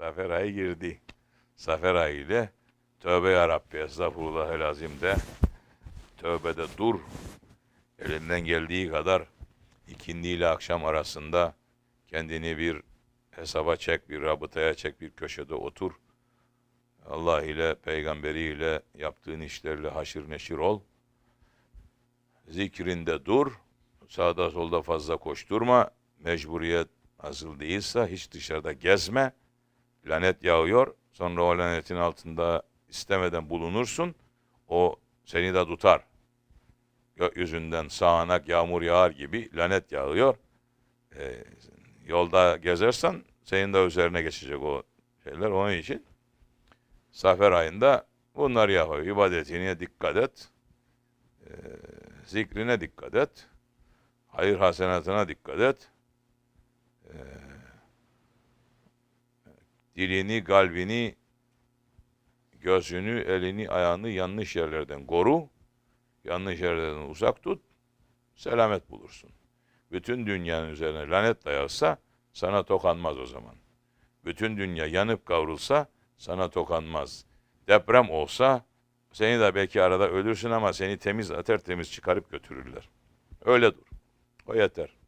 Zafer ayı girdi. Zafer ayı ile tövbe ya Rabbi estağfurullah lazim de tövbede dur. Elinden geldiği kadar ikindi ile akşam arasında kendini bir hesaba çek, bir rabıtaya çek, bir köşede otur. Allah ile, peygamberiyle, yaptığın işlerle haşır neşir ol. Zikrinde dur. Sağda solda fazla koşturma. Mecburiyet asıl değilse hiç dışarıda gezme. Lanet yağıyor. Sonra o lanetin altında istemeden bulunursun. O seni de tutar. Gökyüzünden sağanak yağmur yağar gibi lanet yağıyor. Ee, yolda gezersen senin de üzerine geçecek o şeyler. Onun için Safer ayında bunları yapıyor. İbadetine dikkat et. Ee, zikrine dikkat et. Hayır hasenatına dikkat et. Dilini, kalbini, gözünü, elini, ayağını yanlış yerlerden koru. Yanlış yerlerden uzak tut. Selamet bulursun. Bütün dünyanın üzerine lanet dayarsa sana tokanmaz o zaman. Bütün dünya yanıp kavrulsa sana tokanmaz. Deprem olsa seni de belki arada ölürsün ama seni temiz, tertemiz çıkarıp götürürler. Öyle dur. O yeter.